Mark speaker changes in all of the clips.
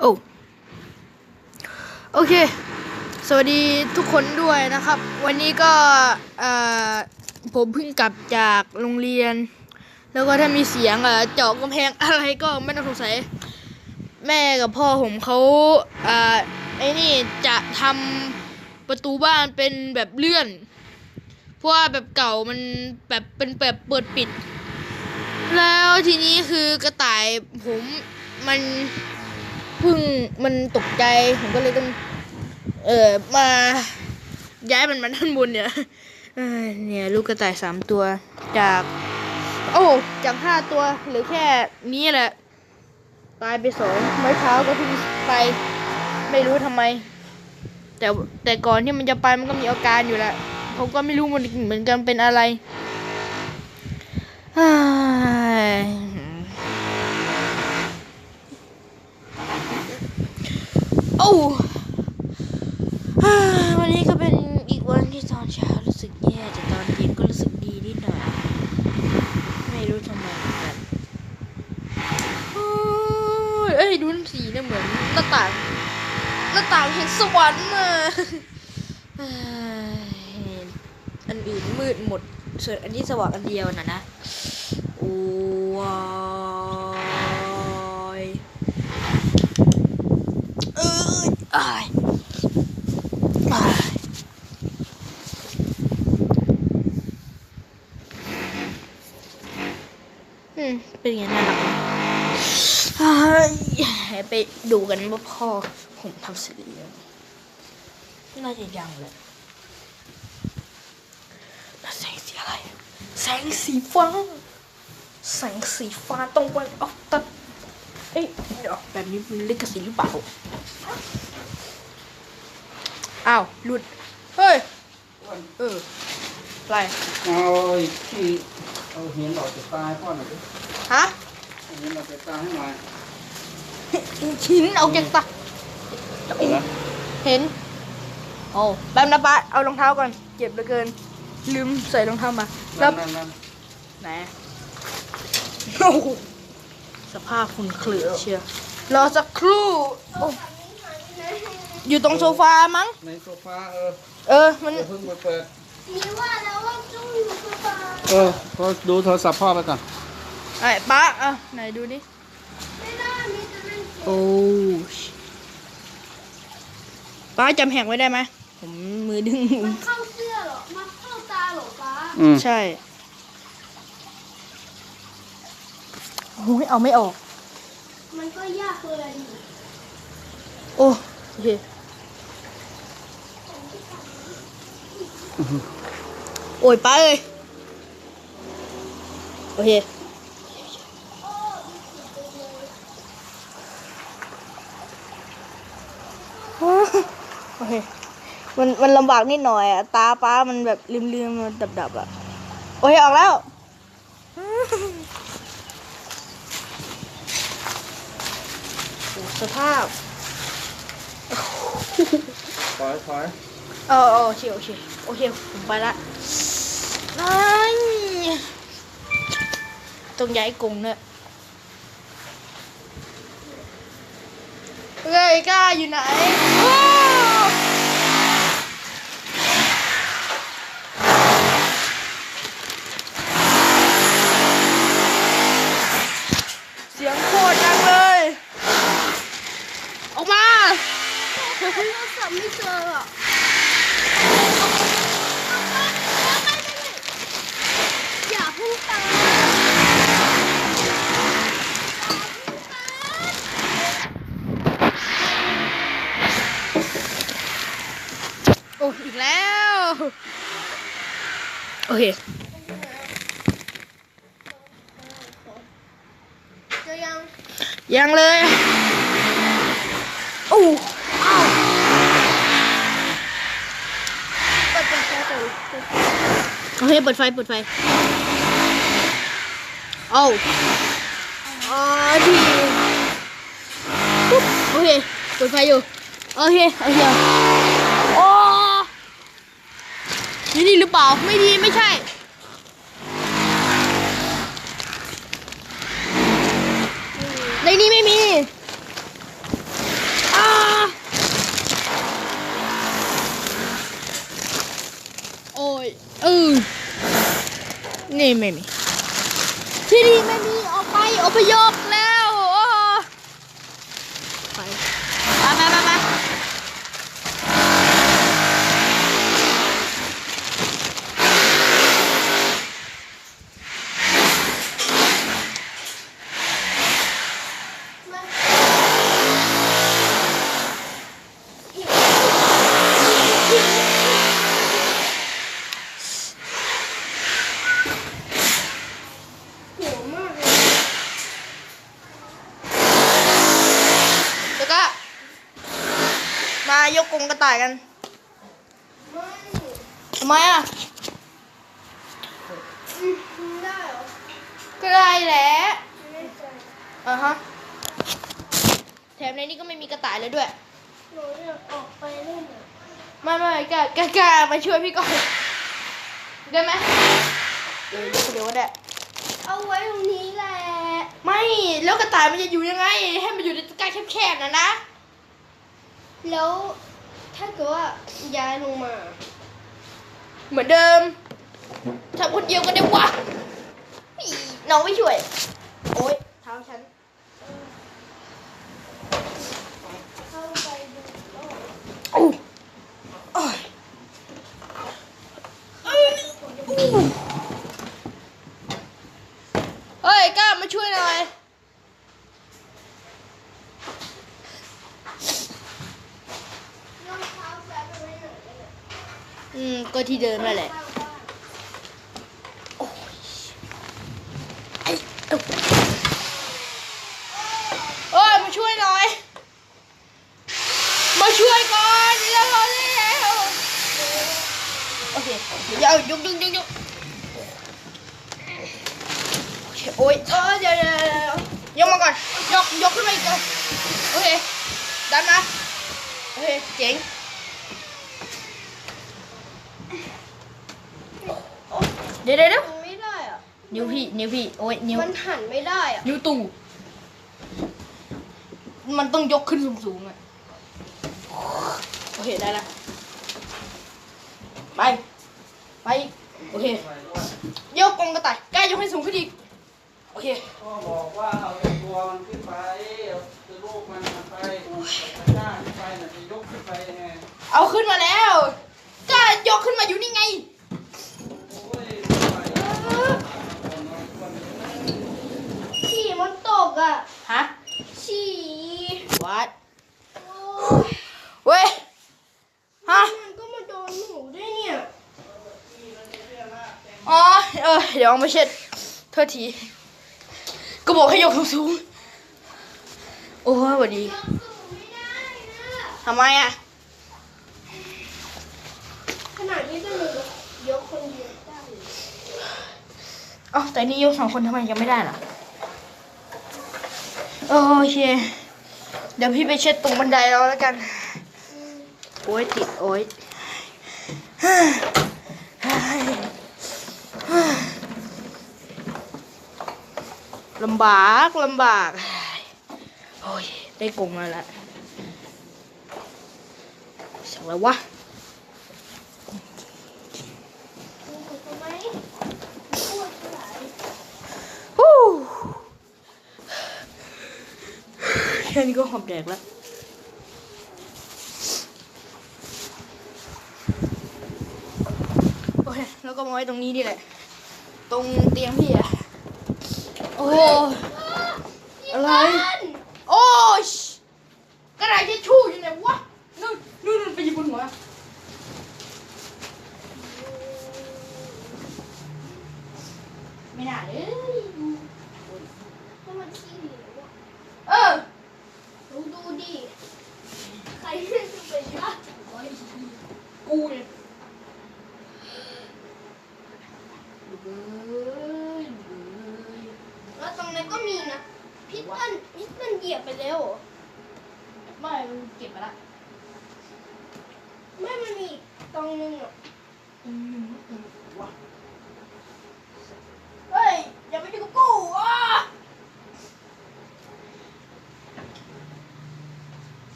Speaker 1: โอ้โอเค สวัสดีทุกคนด้วยนะครับ วันนี้ก็ผมเพิ่งกลับจากโรงเรียน แล้วก็ถ้ามีเสียงเอ่อเจาะกำแพงอะไรก็ไม่ต้องสงสัย แม่กับพ่อผมเขาอไอ้นี่จะทำประตูบ้านเป็นแบบเลื่อน เพราะว่าแบบเก่ามันแบบเป็นแบบเปิดปิด แล้วทีนี้คือกระต่ายผมมัน พึ่งมันตกใจผมก็เลยต้อง เออมาย้ายมันมาด้านบนเนี่ยเนี่ยลูกกระต่ายสามตัวจาก โอ้จากห้าตัวหรือแค่นี้แหละ ตายไปสองเมื่อเช้าก็เพิ่งไปไม่รู้ทำไม แต่แต่ก่อนที่มันจะไปมันก็มีอาการอยู่แหละผมก็ไม่รู้มันเหมือนกันเป็นอะไรเฮ้ย โอ้วันนี้ก็เป็นอีกวันที่ตอนเช้ารู้สึกแย่แต่ตอนเย็นก็รู้สึกดีนิดหน่อย ไม่รู้ทำไมเหมือนกันเอ้ยดูน้ำสีเนี่ยเหมือนหน้าต่างหน้าต่างเห็นสวรรค์น่ะเอ้ยอันอื่นมืดหมดส่วนอันนี้สว่างอันเดียวนะนะโอ้ยเอ้ย อ้ายอ้ายอืมเป็นไงน่ารักไหมเฮ้ยไปดูกันว่าพ่อผมทำเสร็จหรือยังน่าจะยังแหละแล้วแสงสีอะไร แสงสีฟ้า แสงสีฟ้าตรงไปเอาตัดเอ้ยเดี๋ยวแบบนี้มันลิขสิทธิ์หรือเปล่า อ้าวหลุด เฮ้ย เอออะไร
Speaker 2: เอาไอ้ที่เอาเห็นออกจากตาให้พ่อหน่อยดิ
Speaker 1: ฮะ
Speaker 2: เอาเห็นออกจากตาให้หน่อย
Speaker 1: ชิ้นเอาจากตา
Speaker 2: เห็นไหม
Speaker 1: เห็น โอ้แป๊บนะป้าเอารองเท้าก่อน เจ็บเหลือเกิน ลืมใส่รองเท้ามาแล้
Speaker 2: นั่
Speaker 1: วน
Speaker 2: นั่นนั่น
Speaker 1: ไหนโอ้โหสภาพคุณเคลือเชียวรอสักครู่โอยู่ตรงโซฟามั้ง
Speaker 2: ในโซฟาเออ
Speaker 1: เออ มัน
Speaker 2: อย่เพิ่งไปเปิด
Speaker 3: มิว่าแล้วว่า
Speaker 2: จุ้งอยู่โซฟาเออก็ดูโทรศัพท์พ่อไปก่อน
Speaker 1: ไอ้ป้าเออไหนดูดิ
Speaker 3: ไม่ได้มีแต่มัน
Speaker 1: โอ้ชป้าจำแหงไว้ได้ไหมผมมือดึง
Speaker 3: มันเข้าเสื้อหรอ มันเข้าตาหรอป้า
Speaker 2: อืม
Speaker 1: ใช่โอ้ยเอาไม่ออก
Speaker 3: มันก็ยากเลย
Speaker 1: โอ้โอเค โอ้ยป้าเลยโอเคโอเค มันมันลำบากนิดหน่อยอะตาป้ามันแบบลืมๆมันดับๆอะโอเค ออกแล้วโอ้สภาพ
Speaker 2: ถอยถอย
Speaker 1: เออเออโอเคโอเคโอเค ผมไปละนั่น ต้องย้ายกรงเนี่ยเฮ้ยก้าอยู่ไหนเสียงโคตรดังเลย ออกมา
Speaker 3: โทรศัพท์ไม่เจออะอย่าเพิ่งตาย
Speaker 1: โอ้อีกแล้ว โอเค
Speaker 3: เจอยัง
Speaker 1: ยังเลยโอ้อ้าว
Speaker 3: เปิดเปิดไฟเปิดเปิด
Speaker 1: โอเคเปิดไฟเปิดไฟโอ้อ๋อทีปุ๊บโอเคเปิดไฟอยู่โอเคโอเค นี่ดีหรือเปล่า ไม่ดีไม่ใช่ ในนี้ไม่มีอโอ้ยเออนี่ไม่มี ที่นี่ไม่มี ออกไปอพยพแล้ว ต่ายกันทำไมอะ
Speaker 3: ได้เหรอ
Speaker 1: ก็ได้แหละ
Speaker 3: ไม่ใจ
Speaker 1: อ่าฮะแถมในนี้ก็ไม่มีกระต่ายเลยด้วย
Speaker 3: หนูอยากออกไปเล่นอะ
Speaker 1: ไม่ไม่กล้ากล้ากล้ามาช่วยพี่ก่อนได้ไหมเดี๋ยวยกเดี๋ยวก็ได้
Speaker 3: เอาไว้ตรงนี้แหละ
Speaker 1: ไม่แล้วกระต่ายมันจะอยู่ยังไง ให้มันอยู่ในตะกร้าแคบๆนะนะ
Speaker 3: แล้ว ถ้าเกิดว่าย้ายลงมา
Speaker 1: เหมือนเดิมทำคนเดียวก็ได้วะอีน้องไม่ช่วย โอ๊ยเท้าฉัน
Speaker 3: เข้าไปดูโลก
Speaker 1: โอ้โอ้ยเฮ้ยกล้ามาช่วยหน่อย
Speaker 3: รองเท้าแฟบไปไว้ไหนเนี่ย
Speaker 1: อืม ก็ ที่เดิมนั่นแหละโอ้ยมาช่วยหน่อย มาช่วยก่อนเร็วๆเร็วโอเคเดี๋ยวยุกยุกยุกยุกโอเคโอ้ยเออเดี๋ยวเดี๋ยวเดี๋ยวยกมาก่อน ยก ยกขึ้นมาอีกก่อนโอเค ดันมา โอเค เจ๋ง เดี๋ยวเดี๋ยวเดี๋ยว
Speaker 3: มันไม่ได้อะ
Speaker 1: นิ้วพี่นิ้วพี่โอ้ยนิ้ว
Speaker 3: มันหันไม่ได้อะ
Speaker 1: นิ้วตู่มันต้องยกขึ้นสูงๆอะโอเคได้ละไปไปอีกโอเคยกกรงกระต่ายกล้ายกให้สูงขึ้นอีกโอเค
Speaker 2: พ่อบอกว่าเอาแต่ตัวมันขึ้นไปเอาแต่ลูกมันมันไปแต่หน้าขึ้นไปน่ะจะยกขึ้นไปยังไง
Speaker 1: เอาขึ้นมาแล้วกล้ายกขึ้นมาอยู่นี่ไง
Speaker 2: โอ้ยไม่ไหวแล้ว
Speaker 3: ฉี่มันตกอะ
Speaker 1: ฮะ
Speaker 3: ฉี่
Speaker 1: วัด
Speaker 3: โอ้ย
Speaker 1: เว้ย ฮะ
Speaker 3: มันก็มาโดนหนูด้วยเนี่ย
Speaker 1: อ๋อ เออเดี๋ยวเอามาเช็ดโทษทีก็บอกให้ยกสูงๆโอ้ยสวัสดี
Speaker 3: ยกสูงไม่ได้นะ
Speaker 1: ทำไมอะ
Speaker 3: ขนาดนี้จะมียกคนเดียวได้เลย
Speaker 1: เอ๋อแต่นี่ยกสองคนทำไมยังไม่ได้ล่ะโอเค เดี๋ยวพี่ไปเช็ดตรงบันไดเราแล้วกัน โอ้ยติดโอ้ย ลำบากลำบากโอ้ยได้กงมาแล้วสั่งแล้ววะ
Speaker 3: ดูทำไมพูดเท่าไหร่
Speaker 1: ฮู้แค่นี้ก็หอบแดกแล้วโอเคแล้วก็มาไว้ตรงนี้นี่แหละ ตรงเตียงพี่อะ โอ้โหอะไร โอ้ยกระดาษทิชชู่อยู่ไหนวะนู่นนู่นนู่นไปหยิบบนหัว ไม่น่าเลย
Speaker 3: ก็มันขี้เหนียวอะ
Speaker 1: เออ
Speaker 3: ดูดูดิ ใครจะไปยาก
Speaker 1: กูเนี่ย
Speaker 3: แล้วตรงนั้นก็มีนะ พี่เต้นพี่เต้นเหยียบไปแล้วเหรอ
Speaker 1: ไม่มันเก็บไปละ
Speaker 3: ไม่มันมีอีกตรงนึงอะ
Speaker 1: อืมอืมวะเฮ้ย อย่าไปยุ่งกับกูอะ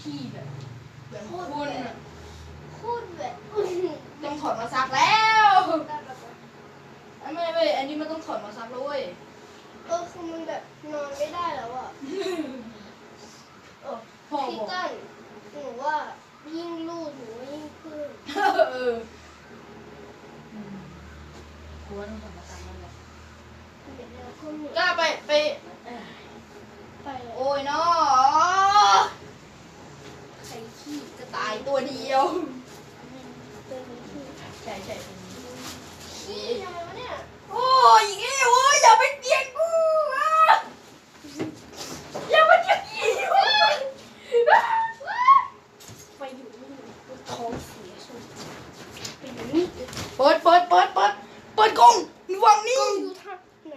Speaker 1: ขี้แบบแบบคุณอะ
Speaker 3: โคตรแบบอื้อหือ
Speaker 1: ต้องถอดมาซักแล้ว
Speaker 3: ได้แบบว่า
Speaker 1: ไม่ไม่ไม่อันนี้มันต้องถอดมาซักแล้วเว้ย
Speaker 3: เออคือมันแบบนอนไม่ได้แล้วอะ
Speaker 1: เออพ่อ
Speaker 3: พี่
Speaker 1: บอก
Speaker 3: กั้นหนูว่ายิ่งรูดหนูว่ายิ่งขึ้น
Speaker 1: เอออืมกูว่าต้องถอดมาซักแล้วแหละ
Speaker 3: เดี๋ยวเราก็มี
Speaker 1: กล้าไปไปเอ่อ
Speaker 3: ไปเลย
Speaker 1: โอ้ยเนาะใครขี้กระต่ายตัวเดียว
Speaker 3: เป็นที่
Speaker 1: ใช่ใช่เป็นนี้
Speaker 3: ขี้ทำไมวะเนี่ย
Speaker 1: โอ้ยอีกแล้วโอ้ยอย่าไปเตียงกูอะอย่ามาเตียงอีกอะ
Speaker 3: ไปอยู่นี่กูท้องเสียสุดไปอยู่นี่
Speaker 1: เปิดเปิดเปิดเปิดเปิดกล้องวางนี่
Speaker 3: กล้องอยู่ทางไหน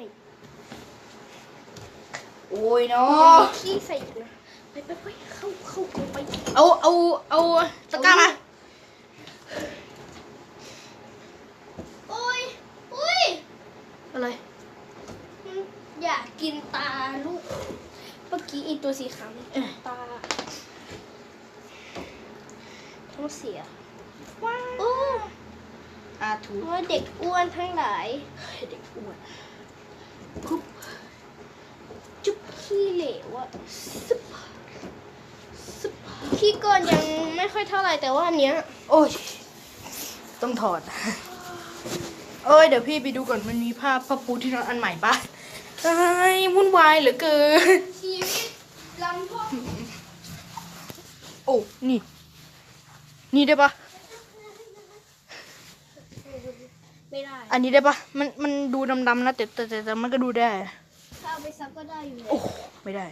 Speaker 1: โอ้ยเนาะ
Speaker 3: ขี้ใส่อีกนะไปไปไปเข้าเข้าไป
Speaker 1: เอาเอาเอาตะกร้ามา
Speaker 3: โอ้ยอุ้ย
Speaker 1: อะไร
Speaker 3: มันอยา กกินตาลูก เมื่อกี้ไอีตัวสีขาวมันกินตาท้องเสีย
Speaker 1: ว้า
Speaker 3: โอ้
Speaker 1: อาถู
Speaker 3: ว่าเด็กอ้วนทั้งหลาย
Speaker 1: เด็กอ้วน
Speaker 3: คุบจุ๊บขี้เหลวอะซึบซึบขี้ก่อนยังไม่ค่อยเท่าไหร่แต่ว่าอันเนี้ย
Speaker 1: โอ้ย ต้องถอด เอ้ย เดี๋ยวพี่ไปดูก่อนมันมีภาพพระปูที่นอนอันใหม่ปะ ไอ้ยวุ่นวายเหลือเกิน
Speaker 3: ชีวิตลำพ่อ
Speaker 1: โอ้นี่ นี่ได้ปะ
Speaker 3: ไม่ได้
Speaker 1: อันนี้ได้ปะมันมันดูดำๆนะแต่แต่แต่แต่มันก็ดูได้
Speaker 3: ถ้าเอาไปซักก็ได้อยู่
Speaker 1: โอ้ไม่ได้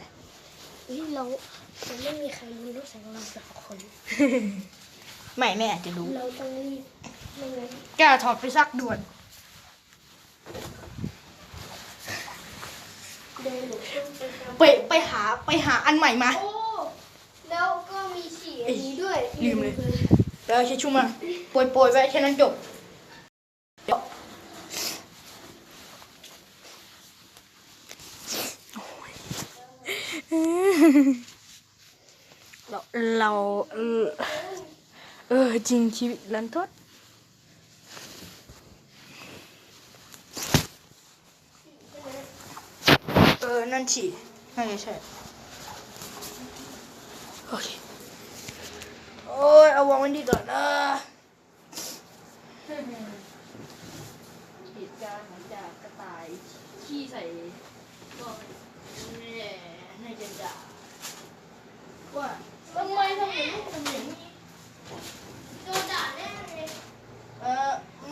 Speaker 3: เฮ้ยเราเราไม่มีใครรู้นอกจากเราสองคน
Speaker 1: ไม่แม่อาจจะรู้
Speaker 3: เราต้องรีบไม่งั้น
Speaker 1: แกถอดไปซักด่วน
Speaker 3: เดินหนูต้อง ไปซัก
Speaker 1: ไปไปหาไปหาอันใหม่มา
Speaker 3: โอ้ แล้วก็มีฉี่อันนี้ด้วย
Speaker 1: ลืมเลย แล้วเอาเช็ดชุ่มมาโปรยโปรยๆไว้แค่นั้นจบเดี๋ยวเราเราเออเออจริงชีวิตลันทด ออนั่นฉี่น่าจะใช่ โอเค โอ้ย เอาวางไว้ดีก่อนนะเหตุการณ์หลังจากกระต่าย ขี้ใส่ก็เนี่ยน่าจะด่าว่าทำไมทำอย่างนี้ทำอย่างนี้
Speaker 3: โดนด่าแน่เลย
Speaker 1: เอออื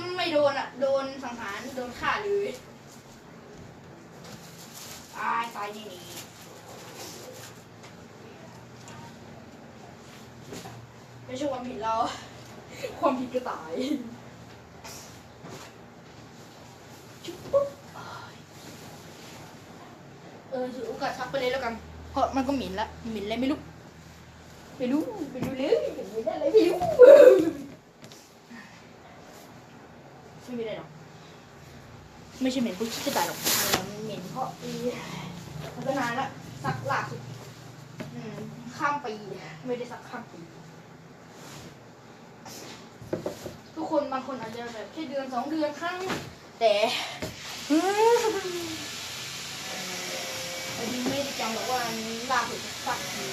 Speaker 1: มไม่โดนอะ โดนสังหาร โดนฆ่าเลย ตายตายนี่นี่ไม่ใช่ความผิดเรา ความผิดกระต่ายจุ๊บปุ๊บเออถือโอกาสทักไปเลยแล้วกัน เพราะมันก็หมิ่นละหมิ่นอะไรไม่รู้ไม่รู้ไม่รู้เลยไม่รู้ได้อะไรไม่รู้ไม่มีอะไรหรอกไม่ใช่เหม็นเพราะขี้กระต่ายหรอกเหม็นเพราะอี มันก็นานละสักหลักสุดข้ามปีไม่ได้สักข้ามปีทุกคนบางคนอาจจะแบบแค่เดือนสองเดือนครั้ง แต่อันนี้ไม่ได้จำหรอกว่าอันนี้ล่าสุดสักที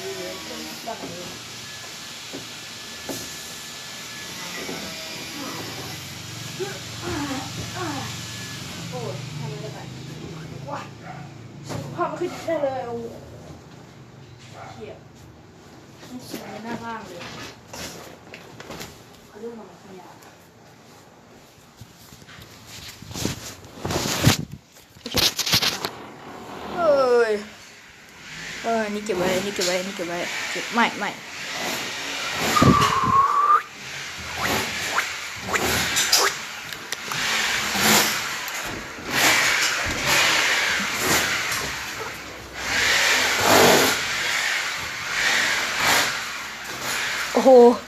Speaker 1: เป็นแบบนี้ โอ้ยทำอะไรไปว้าสุ ใช่เลยโอ้เหี้ยมันเสียหน้าบ้างเลยเขาเรื่องของขยะโอเคเอ้ยเออนี่เก็บไว้นี่เก็บไว้นี่เก็บไว้เก็บไม่ไม่ โ